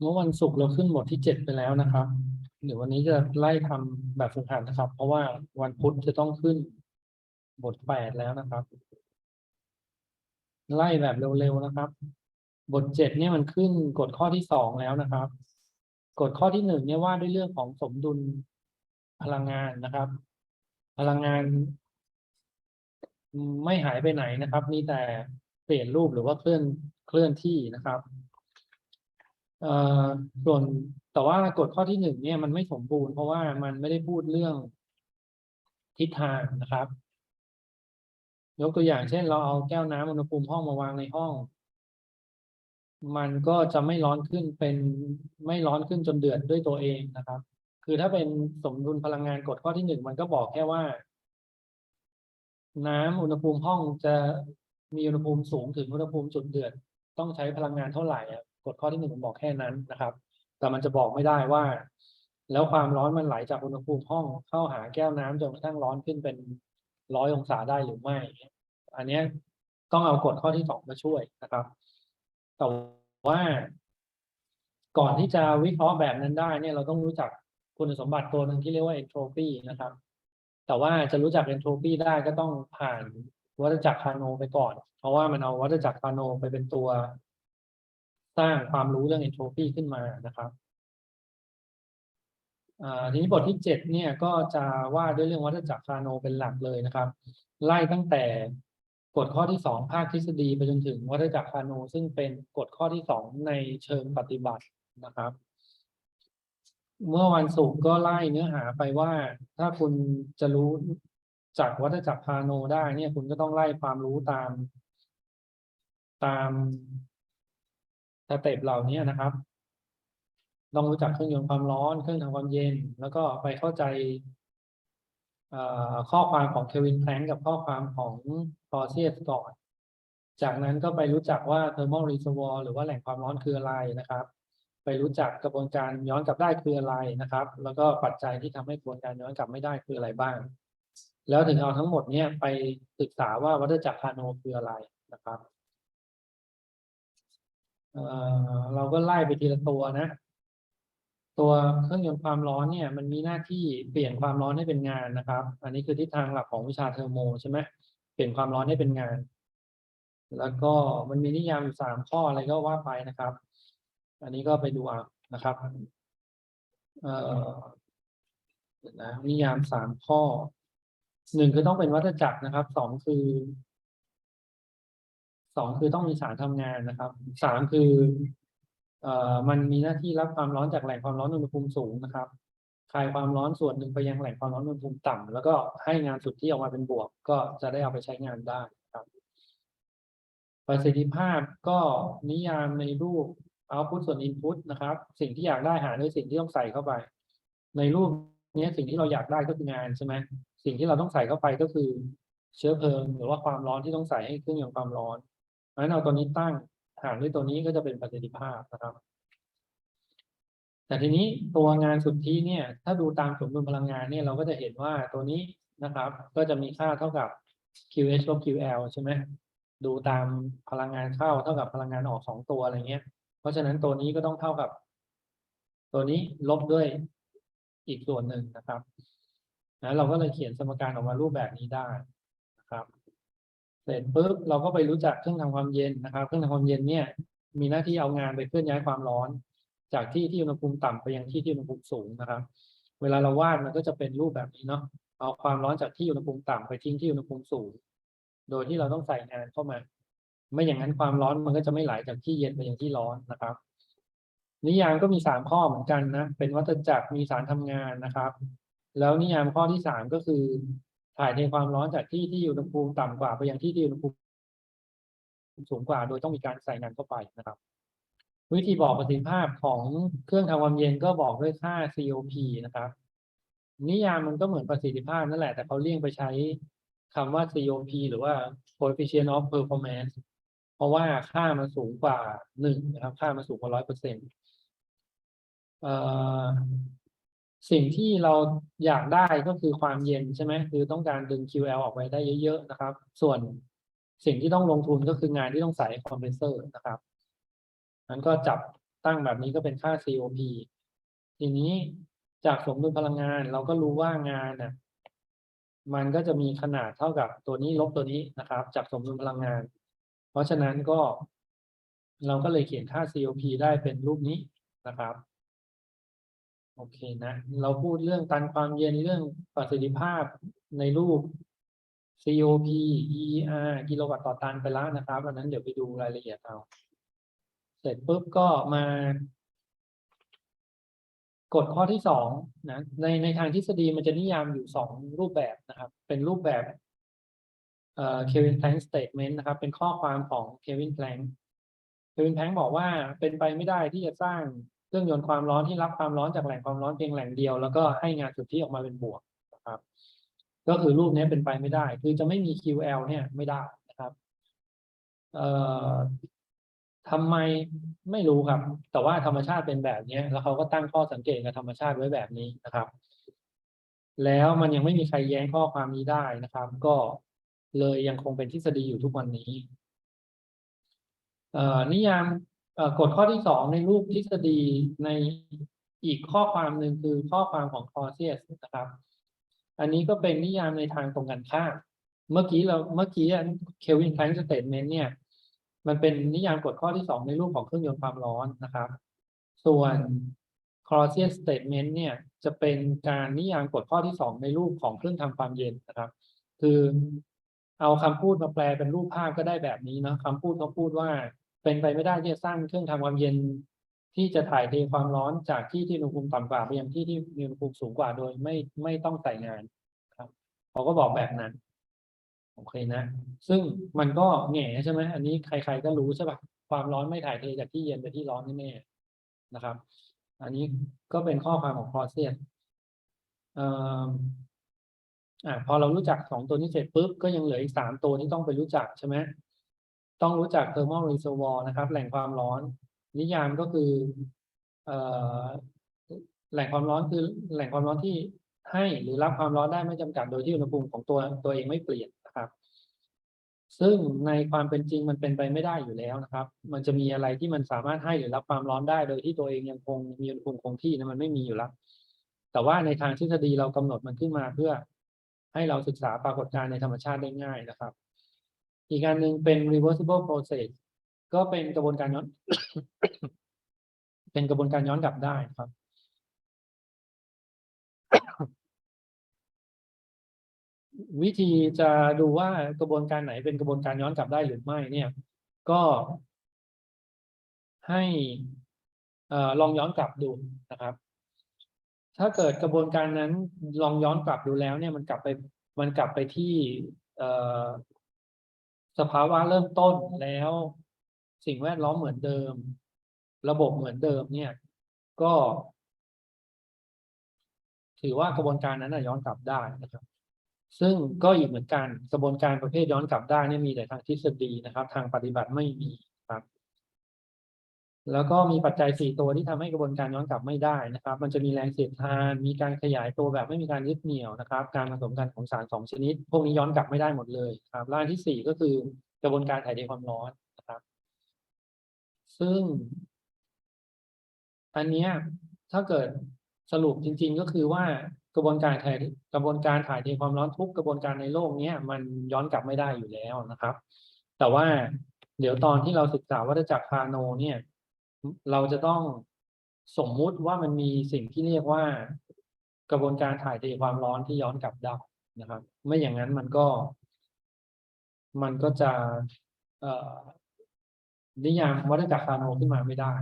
เมื่อวันศุกร์เราขึ้นบทที่เจ็ดไปแล้วนะครับ เดี๋ยววันนี้จะไล่ทำแบบฝึกหัดนะครับ เพราะว่าวันพุธจะต้องขึ้นบทแปดแล้วนะครับ ไล่แบบเร็วๆนะครับ บทเจ็ดเนี่ยมันขึ้นกฎข้อที่สองแล้วนะครับ กฎข้อที่หนึ่งเนี่ยว่าด้วยเรื่องของสมดุลพลังงานนะครับ พลังงาน ไม่หายไปไหนนะครับ มีแต่เปลี่ยนรูปหรือว่าเคลื่อนเคลื่อนที่นะครับ ส่วนแต่ว่ากฎข้อที่หนึ่งเนี่ยมันไม่สมบูรณ์เพราะว่ามันไม่ได้พูดเรื่องทิศทางนะครับ ยกตัวอย่างเช่น เราเอาแก้วน้ำอุณหภูมิห้องมาวางในห้อง มันก็จะไม่ร้อนขึ้นเป็นไม่ร้อนขึ้นจนเดือดด้วยตัวเองนะครับ คือถ้าเป็นสมดุลพลังงานกฎข้อที่หนึ่งมันก็บอกแค่ว่า น้ำอุณหภูมิห้องจะมีอุณหภูมิสูงถึงอุณหภูมิจุดเดือด ต้องใช้พลังงานเท่าไหร่ กฎข้อที่หนึ่งมันบอกแค่นั้นนะครับ แต่มันจะบอกไม่ได้ว่า แล้วความร้อนมันไหลจากอุณหภูมิห้องเข้าหาแก้วน้ำจนกระทั่งร้อนขึ้นเป็นร้อยองศาได้หรือไม่ อันนี้ต้องเอากฎข้อที่สองมาช่วยนะครับแต่ว่า ก่อนที่จะวิเคราะห์แบบนั้นได้เนี่ยเราต้องรู้จักคุณสมบัติตัวหนึ่งที่เรียกว่า entropy นะครับ แต่ว่าจะรู้จัก entropy ได้ก็ต้องผ่านวัฏจักรคาโนไปก่อน เพราะว่ามันเอาวัฏจักรคาโนไปเป็นตัว สร้างความรู้เรื่อง entropy ขึ้นมานะครับอ่าทีนี้บทที่เจ็ดเนี่ยก็จะว่าด้วยเรื่องวัฏจักรคาโนเป็นหลักเลยนะครับ ไล่ตั้งแต่กฎข้อที่สองภาคทฤษฎีไปจนถึงวัฏจักรคาโนซึ่งเป็นกฎข้อที่สองในเชิงปฏิบัตินะครับ เมื่อวันศุกร์ก็ไล่เนื้อหาไปว่า ถ้าคุณจะรู้จากวัฏจักรคาโนได้เนี่ยคุณก็ต้องไล่ความรู้ตาม ตาม สเต็ปเหล่านี้นะครับต้องรู้จักเครื่องยนต์ความร้อนเครื่องทำความเย็น แล้วก็ไปเข้าใจข้อความของเควินแพลงกับข้อความของพอเซียสก่อน จากนั้นก็ไปรู้จักว่า thermal reservoir หรือว่าแหล่งความร้อนคืออะไรนะครับ ไปรู้จักกระบวนการย้อนกลับได้คืออะไรนะครับ แล้วก็ปัจจัยที่ทำให้กระบวนการย้อนกลับไม่ได้คืออะไรบ้าง แล้วถึงเอาทั้งหมดเนี้ยไปศึกษาว่าวัฏจักรคาโนคืออะไรนะครับ เราก็ไล่ไปทีละตัวนะ ตัวเครื่องยนต์ความร้อนเนี่ย มันมีหน้าที่เปลี่ยนความร้อนให้เป็นงานนะครับ อันนี้คือทิศทางหลักของวิชาเทอร์โมใช่ไหมเปลี่ยนความร้อนให้เป็นงาน แล้วก็มันมีนิยามอยู่สามข้ออะไรก็ว่าไปนะครับ อันนี้ก็ไปดูเอานะครับเอ่อนะนิยามสามข้อหนึ่งคือต้องเป็นวัฏจักรนะครับสองคือ สองคือต้องมีสารทำงานนะครับสามคือเอ่อมันมีหน้าที่รับความร้อนจากแหล่งความร้อนอุณหภูมิสูงนะครับคายความร้อนส่วนหนึ่งไปยังแหล่งความร้อนอุณหภูมิต่ำแล้วก็ให้งานสุดที่ออกมาเป็นบวก ก็จะได้เอาไปใช้งานได้ครับประสิทธิภาพก็นิยามในรูป output ส่วน input นะครับ สิ่งที่อยากได้หาด้วยสิ่งที่ต้องใส่เข้าไป ในรูปนี้สิ่งที่เราอยากได้ก็คืองานใช่ไหมสิ่งที่เราต้องใส่เข้าไปก็คือ เชื้อเพลิงหรือว่าความร้อนที่ต้องใส่ให้เครื่องยนต์ความร้อน เพราะฉะนั้นเอาตัวนี้ตั้งหารด้วยตัวนี้ก็จะเป็นประสิทธิภาพนะครับ แต่ทีนี้ตัวงานสุทธิเนี่ย ถ้าดูตามสมดุลพลังงานเนี่ยเราก็จะเห็นว่าตัวนี้นะครับ ก็จะมีค่าเท่ากับ QH ลบ QL ใช่ไหมดูตามพลังงานเข้าเท่ากับพลังงานออกสองตัวอะไรเงี้ย เพราะฉะนั้นตัวนี้ก็ต้องเท่ากับ ตัวนี้ลบด้วยอีกส่วนหนึ่งนะครับนะเราก็เลยเขียนสมการออกมารูปแบบนี้ได้นะครับ เสร็จปุ๊บเราก็ไปรู้จักเครื่องทำความเย็นนะครับ เครื่องทำความเย็นเนี่ยมีหน้าที่เอางานไปเคลื่อนย้ายความร้อน จากที่ที่อุณหภูมิต่ำไปยังที่ที่อุณหภูมิสูงนะครับ เวลาเราวาดมันก็จะเป็นรูปแบบนี้เนาะเอาความร้อนจากที่อุณหภูมิต่ำไปทิ้งที่อุณหภูมิสูง โดยที่เราต้องใส่งานเข้ามา ไม่อย่างนั้นความร้อนมันก็จะไม่ไหลจากที่เย็นไปยังที่ร้อนนะครับ นิยามก็มีสามข้อเหมือนกันนะเป็นวัฏจักรมีสารทำงานนะครับ แล้วนิยามข้อที่สามก็คือ ถ่ายเทความร้อนจากที่ที่อุณหภูมิต่ำกว่าไปยังที่ที่อุณหภูมิสูงกว่า โดยต้องมีการใส่งานเข้าไปนะครับ วิธีบอกประสิทธิภาพของเครื่องทำความเย็นก็บอกด้วยค่า COP นะครับ นิยามมันก็เหมือนประสิทธิภาพนั่นแหละ แต่เขาเลี่ยงไปใช้คำว่า COP หรือว่า coefficient of performance เพราะว่าค่ามันสูงกว่าหนึ่งนะครับ ค่ามันสูงกว่าร้อยเปอร์เซ็นต์ สิ่งที่เราอยากได้ก็คือความเย็นใช่ไหมคือต้องการดึง QL ออกไปได้เยอะ ๆ นะครับ ส่วนสิ่งที่ต้องลงทุนก็คืองานที่ต้องใส่คอมเพรสเซอร์นะครับนั้นก็จับตั้งแบบนี้ก็เป็นค่า COP ทีนี้จากสมดุลพลังงานเราก็รู้ว่างานน่ะมันก็จะมีขนาดเท่ากับตัวนี้ลบตัวนี้นะครับ จากสมดุลพลังงาน เพราะฉะนั้นก็ เราก็เลยเขียนค่า COP ได้เป็นรูปนี้นะครับ โอเคนะ เราพูดเรื่องตันความเย็นเรื่องประสิทธิภาพในรูป COP ER กิโลวัตต์ต่อตันไปแล้วนะครับอันนั้นเดี๋ยวไปดูรายละเอียดเอา เสร็จปุ๊บก็มากฎข้อที่สองนะในในทางทฤษฎีมันจะนิยามอยู่สองรูปแบบนะครับ เป็นรูปแบบเอ่อ Kelvin Planck statement นะครับ เป็นข้อความของ Kelvin Planck Kelvin Planck บอกว่าเป็นไปไม่ได้ที่จะสร้าง ครื่องยนต์ความร้อนที่รับความร้อนจากแหล่งความร้อนเพียงแหล่งเดียว แล้วก็ให้งานสุทธิออกมาเป็นบวกนะครับ ก็คือรูปนี้เป็นไปไม่ได้ คือจะไม่มี QL เนี่ยไม่ได้นะครับ เอ่อทำไมไม่รู้ครับ แต่ว่าธรรมชาติเป็นแบบนี้แล้วเขาก็ตั้งข้อสังเกตกับธรรมชาติไว้แบบนี้นะครับ แล้วมันยังไม่มีใครแย้งข้อความนี้ได้นะครับ ก็เลยยังคงเป็นทฤษฎีอยู่ทุกวันนี้เออนิยาม กฎข้อที่สองในรูปทฤษฎีในอีกข้อความหนึ่งคือข้อความของคอเซียสนะครับ อันนี้ก็เป็นนิยามในทางตรงกันข้ามเมื่อกี้เราเมื่อกี้เควินแพลงสเตทเมนต์เนี่ย มันเป็นนิยามกฎข้อที่สองในรูปของเครื่องยนต์ความร้อนนะครับ ส่วน c r o s i a statement เนี่ยจะเป็นการนิยามกฎข้อที่สองในรูปของเครื่องทำความเย็นนะครับ คือเอาคำพูดมาแปลเป็นรูปภาพก็ได้แบบนี้เนอะคำพูดเขาพูดว่า เป็นไปไม่ได้ที่จะสร้างเครื่องทำความเย็นที่จะถ่ายเทความร้อนจากที่ที่อุณหภูมิต่ำกว่าไปยังที่ที่มีอุณหภูมิสูงกว่าโดยไม่ไม่ต้องใส่งานครับเขาก็บอกแบบนั้นโอเคนะ ซึ่งมันก็แง่ใช่ไหมอันนี้ใคร ๆ ก็รู้ใช่ปะความร้อนไม่ถ่ายเทจากที่เย็นไปที่ร้อนแน่ๆนะครับ อันนี้ก็เป็นข้อความของคอเซียนอ่าพอเรารู้จักสองตัวนี้เสร็จปุ๊บก็ยังเหลืออีกสามตัวที่ต้องไปรู้จักใช่ไหม ต้องรู้จัก thermal reservoir นะครับ แหล่งความร้อน นิยามก็คืออแหล่งความร้อนคือแหล่งความร้อนที่ให้หรือรับความร้อนได้ไม่จำกัดโดยที่อุณหภูมิของตัวตัวเองไม่เปลี่ยนนะครับ ซึ่งในความเป็นจริงมันเป็นไปไม่ได้อยู่แล้วนะครับ มันจะมีอะไรที่มันสามารถให้หรือรับความร้อนได้ โดยที่ตัวเองยังคงมีอุณหภูมิคงที่นะมันไม่มีอยู่แล้ว แต่ว่าในทางทฤษฎีเรากำหนดมันขึ้นมาเพื่อให้เราศึกษาปรากฏการณ์ในธรรมชาติได้ง่ายนะครับ อีกการหนึ่งเป็น reversible process ก็เป็นกระบวนการย้อน เป็นกระบวนการย้อนกลับได้ครับ วิธีจะดูว่ากระบวนการไหนเป็นกระบวนการย้อนกลับได้หรือไม่ เนี่ย ก็ให้ลองย้อนกลับดูนะครับ ถ้าเกิดกระบวนการนั้นลองย้อนกลับดูแล้ว เนี่ยมันกลับไปมันกลับไปที่ สภาวะเริ่มต้นแล้ว สิ่งแวดล้อมเหมือนเดิม ระบบเหมือนเดิมเนี่ย ก็ ถือว่ากระบวนการนั้นย้อนกลับได้นะครับ ซึ่งก็อีกเหมือนกันกระบวนการประเภทย้อนกลับได้นี่มีแต่ทางทฤษฎีนะครับ ทางปฏิบัติไม่มี แล้วก็มีปัจจัยสี่ตัวที่ทำให้กระบวนการย้อนกลับไม่ได้นะครับ มันจะมีแรงเสียดทาน มีการขยายตัวแบบไม่มีการยึดเหนี่ยวนะครับ การผสมกันของสารสองชนิด พวกนี้ย้อนกลับไม่ได้หมดเลยครับร่างที่สี่ก็คือกระบวนการถ่ายเทความร้อนนะครับ ซึ่ง อันนี้ถ้าเกิดสรุปจริง ๆ ก็คือว่ากระบวนการถ่ายกระบวนการถ่ายเทความร้อนทุกกระบวนการในโลกเนี้ยมันย้อนกลับไม่ได้อยู่แล้วนะครับ แต่ว่าเดี๋ยวตอนที่เราศึกษาวัฏจักรคาโนเนี่ย เราจะต้องสมมุติว่ามันมีสิ่งที่เรียกว่า กระบวนการถ่ายเทความร้อนที่ย้อนกลับได้นะครับ ไม่อย่างนั้นมันก็ มันก็จะนิยามวัฏจักรคารโนขึ้นมาไม่ได้